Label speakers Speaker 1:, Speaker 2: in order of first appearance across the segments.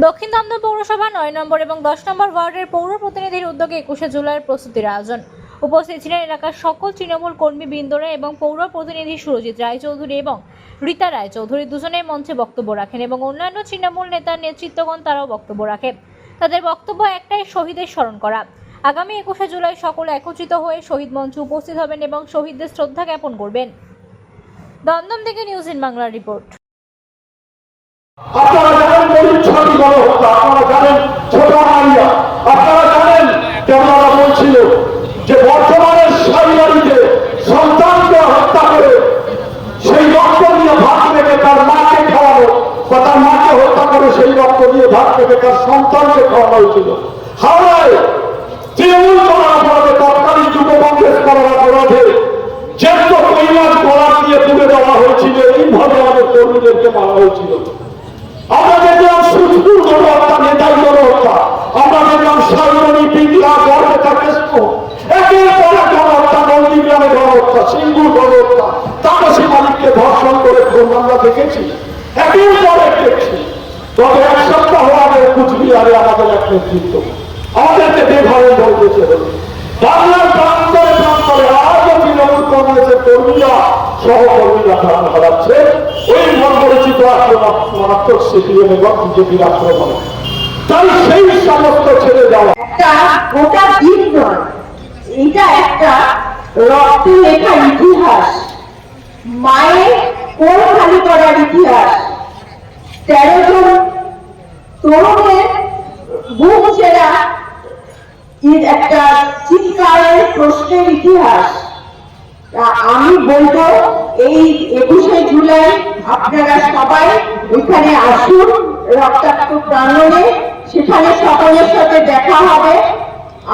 Speaker 1: দক্ষিণ দমদম পৌরসভা নয় নম্বর এবং দশ নম্বর ওয়ার্ডের পৌর প্রতিনিধির উদ্যোগে একুশে জুলাইয়ের প্রস্তুতির আয়োজন। উপস্থিত ছিলেন এলাকার সকল তৃণমূল কর্মী বৃন্দরা এবং পৌর প্রতিনিধি সুরজিৎ রায়চৌধুরী এবং রীতা রায়চৌধুরী দুজনেই মঞ্চে বক্তব্য রাখেন এবং অন্যান্য তৃণমূল নেতার নেতৃত্বগণ তারাও বক্তব্য রাখেন। তাদের বক্তব্য একটাই, শহীদের স্মরণ করা। আগামী একুশে জুলাই সকলে একত্রিত হয়ে শহীদ মঞ্চে উপস্থিত হবেন এবং শহীদদের শ্রদ্ধা জ্ঞাপন করবেন। দমদম থেকে নিউজ ইন বাংলা রিপোর্ট।
Speaker 2: সেই রক্ত দিয়ে ভাত তার মাকে খাওয়ানো বা মাকে হত্যা করে সেই রক্ত দিয়ে ভাত তার সন্তানকে খাওয়ানো হয়েছিল। হাওড়ায় তৃণমূল করার অপরাধে তৎকালীন যুব কংগ্রেস করার অপরাধে তবে এক সপ্তাহ আগে কুচবিহারে আমাদের এক নেতৃত্ব। আমাদেরকে বেঘরে বলতেছে বাংলার প্রান্তরে প্রান্তরে আজও তৃণমূল কংগ্রেসের কর্মীরা, সহকর্মীরা প্রাণ হারাচ্ছে। ওই মর্মরচিত সেই সমস্ত ছেড়ে যাওয়া
Speaker 3: একটা গোটা দিন নয় এটা একটা রক্তে লেখা ইতিহাস। মায়ের কোল খালি করার ইতিহাস। তেরো জন তরুণের বুক ছেড়া একটা চিৎকারের প্রশ্নের ইতিহাস। আমি এই একুশে জুলাই আপনারা সবাই এখানে আসুন, রক্তাক্ত প্রাঙ্গণে সেখানে সকলের সাথে দেখা হবে।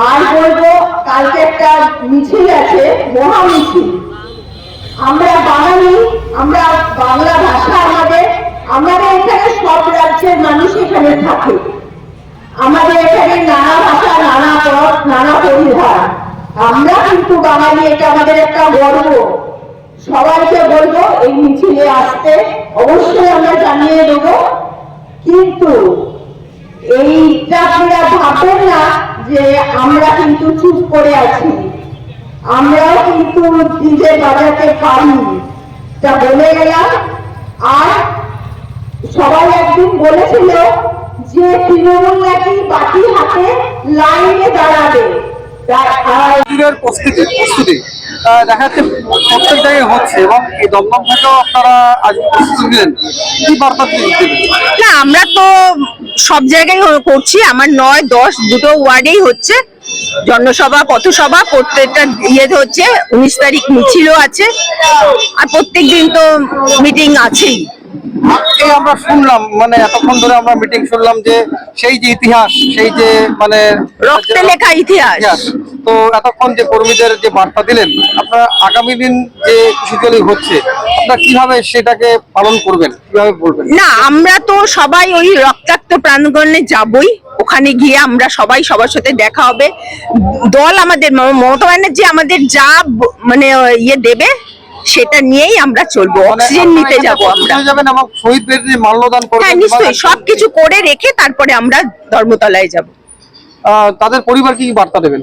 Speaker 3: আর বলব, কালকে একটা মিছিল আছে মহা মিছিল আমরা বাঙালি, আমরা বাংলা ভাষা আমাদের সব রাজ্যের মানুষ এখানে থাকে। আমাদের এখানে নানা ভাষা, নানা পথ, নানা পরিধান। আমরা কিন্তু বাঙালি, এটা আমাদের একটা গর্ব। সবাইকে বলব, এই মিছিলে আসতে অবশ্যই আমরা জানিয়ে দেব। কিন্তু এইটা আপনারা ভাববেন না যে আমরা কিন্তু চুপ করে আছি। আমরাও কিন্তু ডিজে বাজাতে পারি তা বলে গেলাম, আর সবাই একদিন বলেছিল যে তৃণমূল নাকি বাকি হাতে লাইনে দাঁড়াবে।
Speaker 4: প্রস্তুতি প্রস্তুতি। দেখা যাচ্ছে প্রত্যেক জায়গায় হচ্ছে এবং এই দমদম থেকেও আপনারা আজ প্রস্তুতি নিলেন। কি বার্তা
Speaker 5: না আমরা তো সব জায়গায় করছি। আমার নয় দশ দুটো ওয়ার্ডেই হচ্ছে। জনসভা পথসভা প্রত্যেকটা ইয়েতে হচ্ছে। উনিশ তারিখ মিছিলও আছে। আর প্রত্যেক দিন তো মিটিং আছেই।
Speaker 4: এই আমরা শুনলাম মানে এতক্ষণ ধরে আমরা মিটিং শুনলাম যে সেই যে ইতিহাস সেই যে মানে
Speaker 5: রক্তে লেখা ইতিহাস।
Speaker 4: তো এতক্ষণ যে কর্মীদের যে বার্তা দিলেন আপনারা আগামী দিন যে শীতলী হচ্ছে আপনারা কীভাবে সেটাকে পালন করবেন? কীভাবে বলবেন?
Speaker 5: না আমরা তো সবাই ওই রক্তাক্ত প্রাণগণে যাবই। ওখানে গিয়ে আমরা সবাই সবার সাথে দেখা হবে। দল আমাদের মমতা ব্যানার্জি আমাদের যা মানে ইয়ে দেবে সেটা নিয়েই আমরা চলবো
Speaker 4: মানে
Speaker 5: অক্সিজেন নিতে যাব আমরা। হ্যাঁ নিশ্চয়ই সবকিছু করে রেখে তারপরে আমরা ধর্মতলায় যাব।
Speaker 4: তাদের পরিবার কি বার্তা দেবেন?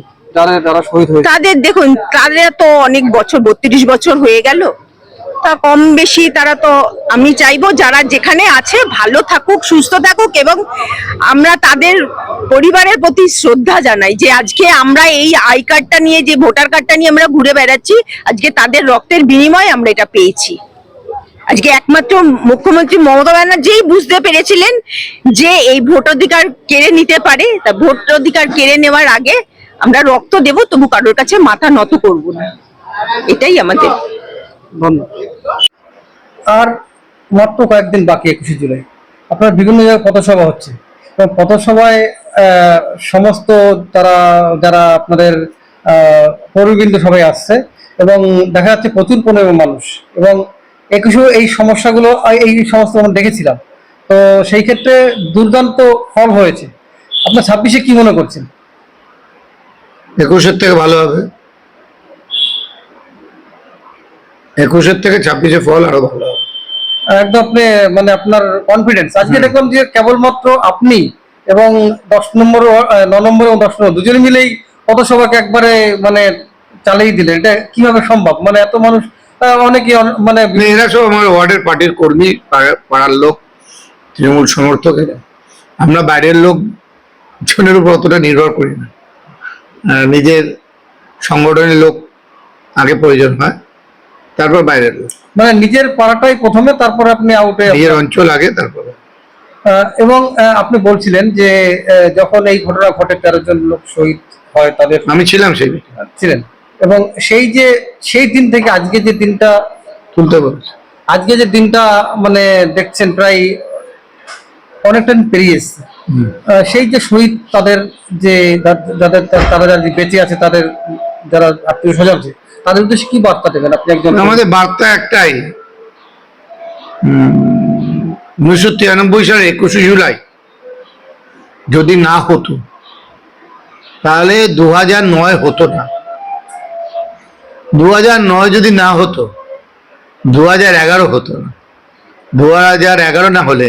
Speaker 5: তাদের দেখুন তাদের তো অনেক বছর বত্রিশ বছর হয়ে গেল। তা কম বেশি তারা তো আমি চাইব যারা যেখানে আছে ভালো থাকুক, সুস্থ থাকুক এবং আমরা তাদের পরিবারের প্রতি শ্রদ্ধা জানাই যে আজকে আমরা এই আই কার্ডটা নিয়ে, যে ভোটার কার্ডটা নিয়ে আমরা ঘুরে বেড়াচ্ছি, আজকে তাদের রক্তের বিনিময়ে আমরা এটা পেয়েছি। আজকে একমাত্র মুখ্যমন্ত্রী মমতা ব্যানার্জিই বুঝতে পেরেছিলেন যে এই ভোটাধিকার কেড়ে নিতে পারে, তা ভোটাধিকার কেড়ে নেওয়ার আগে আমরা রক্ত দেব, তবু কারোর কাছে মাথা নত করব না। এটাই আমাদের
Speaker 4: ধন্যবাদ। আর মাত্র কয়েকদিন বাকি একুশে জুলাই। আপনার বিভিন্ন জায়গায় পথসভা হচ্ছে। এবং পথসভায় সমস্ত তারা, যারা আপনাদের পৌরবৃন্দ সবাই আসছে এবং দেখা যাচ্ছে প্রচুর পনেরো মানুষ। এবং একুশে এই সমস্যাগুলো এই সমস্ত আমরা দেখেছিলাম। তো সেই ক্ষেত্রে দুর্দান্ত ফল হয়েছে। আপনার ছাব্বিশে কি মনে করছেন?
Speaker 6: একুশের থেকে ভালো হবে। একুশের থেকে ছাব্বিশে ফল আরও ভালো হবে।
Speaker 4: একদম আপনি মানে আপনার কনফিডেন্স আজকে দেখলাম যে কেবলমাত্র আপনি এবং দশ নম্বর ন নম্বর এবং দশ নম্বর দুজনে মিলেই পথসভাকে একবারে মানে চালিয়ে দিলেন। এটা কীভাবে সম্ভব? মানে এত মানুষ অনেকে মানে
Speaker 6: এরা সব আমার ওয়ার্ডের পার্টির কর্মী পাড়া- পাড়ার লোক তৃণমূল সমর্থক আমরা বাইরের লোক জনের উপর অতটা নির্ভর করি না। নিজের সংগঠনের লোক আগে প্রয়োজন হয়। তারপর বাইরে
Speaker 4: মানে নিজের পাড়াটাই প্রথমে তারপরে আপনি আউটে
Speaker 6: নিজের অঞ্চল আগে তারপরে।
Speaker 4: এবং আপনি বলছিলেন যে যখন এই ঘটনা ঘটে তেরো জন লোক শহীদ হয় তাদের
Speaker 6: আমি ছিলাম সেই
Speaker 4: ছিলেন। এবং সেই যে সেই দিন থেকে আজকে যে দিনটা
Speaker 6: তুলতে বলেছে।
Speaker 4: আজকে যে দিনটা মানে দেখছেন প্রায় অনেকটা পেরিয়ে এসছে। সেই যে শহীদ তাদের যে যা- যাদের তারা যারা বেঁচে আছে তাদের যারা আত্মীয় স্বজন আছে তাদের উদ্দেশ্যে কি বার্তা দেবেন? আপনি একজন
Speaker 6: আমাদের বার্তা একটাই। উনিশশো তিরানব্বই সালের একুশে জুলাই যদি না হতো, তাহলে দু নয় হতো না। দু হাজার নয় যদি না হতো দু হাজার এগারো হতো না। দু হাজার এগারো না হলে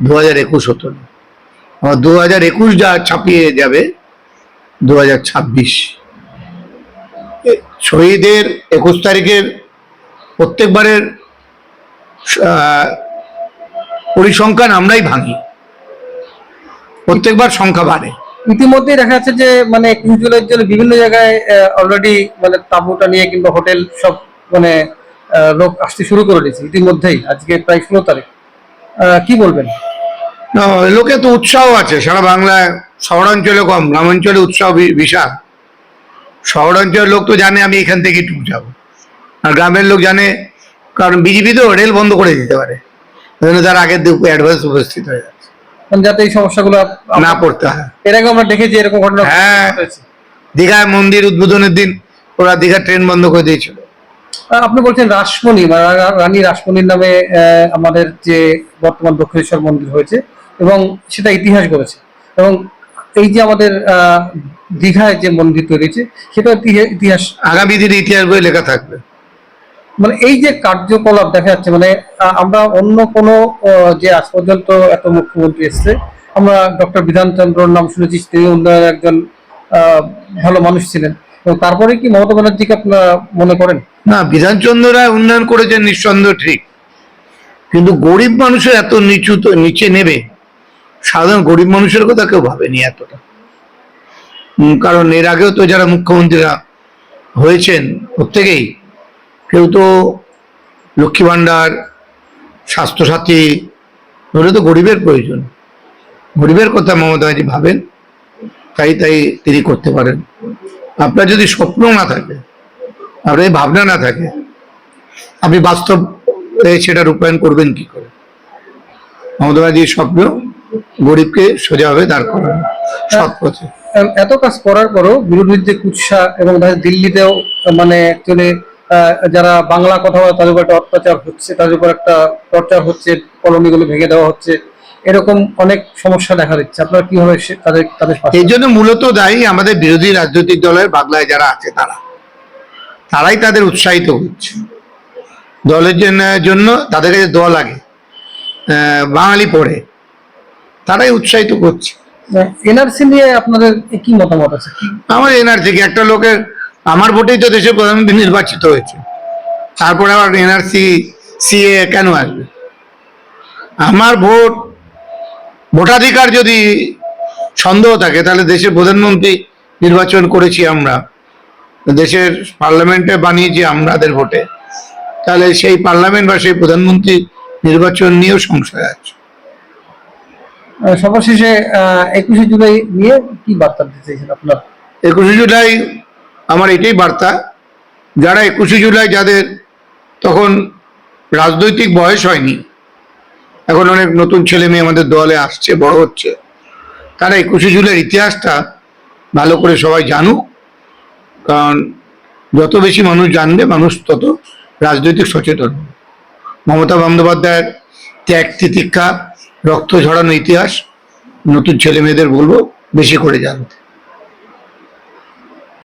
Speaker 6: দু হাজার একুশ হতো না। দু হাজার একুশ যা ছাপিয়ে যাবে দু হাজার ছাব্বিশ। শহীদের একুশ তারিখের প্রত্যেকবারের পরিসংখ্যান আমরাই ভাঙি। প্রত্যেকবার সংখ্যা বাড়ে।
Speaker 4: ইতিমধ্যে দেখা যাচ্ছে যে মানে একুশ জুলাইয়ের জন্য বিভিন্ন জায়গায় অলরেডি মানে তাঁবুটা নিয়ে কিংবা হোটেল সব মানে লোক আসতে শুরু করে দিয়েছে ইতিমধ্যেই আজকে প্রায় ষোলো তারিখ। আহ, কি বলবেন?
Speaker 6: লোকে তো উৎসাহ আছে সারা বাংলায় শহরাঞ্চলে কম গ্রামাঞ্চলে উৎসাহ বিশাল। শহরাঞ্চলের লোক তো জানে আমি এখান থেকে টুক যাব। আর গ্রামের লোক জানে কারণ বিজেপি তো রেল বন্ধ করে দিতে পারে। জন্য তার আগের দিন অ্যাডভান্স উপস্থিত হয়ে যাচ্ছে।
Speaker 4: মানে যাতে এই সমস্যাগুলো
Speaker 6: না পড়তে হয়।
Speaker 4: এর আগে আমরা দেখেছি এরকম ঘটনা
Speaker 6: হ্যাঁ। দীঘায় মন্দির উদ্বোধনের দিন ওরা দীঘা ট্রেন বন্ধ করে দিয়েছিল।
Speaker 4: আপনি বলছেন রাসমণি বা রানী রাসমণির নামে আমাদের যে বর্তমান দক্ষিণেশ্বর মন্দির হয়েছে এবং সেটা ইতিহাস করেছে এবং এই যে আমাদের দীঘায় যে মন্দির তৈরি হয়েছে সেটা ইতিহা- ইতিহাস
Speaker 6: আগামী দিনে ইতিহাস বই লেখা থাকবে।
Speaker 4: মানে এই যে কার্যকলাপ দেখা যাচ্ছে মানে আমরা অন্য কোনো যে আজ পর্যন্ত এত মুখ্যমন্ত্রী এসছে আমরা ডক্টর বিধানচন্দ্রর নাম শুনেছি তিনি উন্নয়নের একজন ভালো মানুষ ছিলেন। এবং তারপরে কি মমতা ব্যানার্জিকে আপনারা মনে করেন?
Speaker 6: না বিধানচন্দ্র রায় উন্নয়ন করেছেন নিঃসন্দেহ ঠিক। কিন্তু গরিব মানুষের এত নিচু তো নিচে নেবে। সাধারণ গরিব মানুষের কথা কেউ ভাবেনি এতটা। কারণ এর আগেও তো যারা মুখ্যমন্ত্রীরা হয়েছেন প্রত্যেকেই, কেউ তো লক্ষ্মী ভাণ্ডার, স্বাস্থ্যসাথী ধরে তো গরিবের প্রয়োজন। গরিবের কথা মমতা ব্যানার্জি ভাবেন, তাই তাই তিনি করতে পারেন। আপনার যদি স্বপ্ন না থাকে, আপনার ভাবনা না থাকে, আপনি বাস্তব সেটা রূপায়ণ করবেন কি করে? মমতা স্বপ্ন গরিবকে সোজাভাবে দাঁড় করানো সৎ পথে।
Speaker 4: এত কাজ করার পরও যে কুৎসা এবং দিল্লিতেও মানে অ্যাকচুয়ালি যারা বাংলা কথা বলে তাদের উপর একটা অত্যাচার হচ্ছে তাদের উপর একটা টর্চার হচ্ছে কলোনিগুলো ভেঙে দেওয়া হচ্ছে এরকম অনেক সমস্যা দেখা দিচ্ছে। আপনারা কীভাবে সে- তাদের তাদের
Speaker 6: এই জন্য মূলত দায়ী আমাদের বিরোধী রাজনৈতিক দলের বাংলায় যারা আছে তারা। তারাই তাদের উৎসাহিত হচ্ছে। দলের জন্য- জন্য তাদের কাছে দল আগে বাঙালি পড়ে। তারাই উৎসাহিত করছে।
Speaker 4: এনআরসি নিয়ে আপনাদের কি মতামত আছে?
Speaker 6: আমার এনআরসি কি? একটা লোকের আমার ভোটেই তো দেশের প্রধানমন্ত্রী নির্বাচিত হয়েছে। তারপরে আবার এনআরসি সিএ কেন আসবে? আমার ভোট ভোটাধিকার যদি সন্দেহ থাকে তাহলে দেশের প্রধানমন্ত্রী নির্বাচন করেছি আমরা। দেশের পার্লামেন্টে বানিয়েছি আমাদের ভোটে। তাহলে সেই পার্লামেন্ট বা সেই প্রধানমন্ত্রী নির্বাচন নিয়েও সংশয় আছে।
Speaker 4: সর্বশেষে একুশে জুলাই নিয়ে কি বার্তা দিতে চাইছেন আপনার?
Speaker 6: একুশে জুলাই আমার এটাই বার্তা। যারা একুশে জুলাই যাদের তখন রাজনৈতিক বয়স হয়নি, এখন অনেক নতুন ছেলে মেয়ে আমাদের দলে আসছে, বড় হচ্ছে, তারা একুশে জুলাইয়ের ইতিহাসটা ভালো করে সবাই জানুক। কারণ যত বেশি মানুষ জানবে, মানুষ তত রাজনৈতিক সচেতন। মমতা বন্দ্যোপাধ্যায়ের ত্যাগ তিতিক্ষা রক্ত ঝরানো ইতিহাস নতুন ছেলে মেয়েদের বলব বেশি করে জানতে।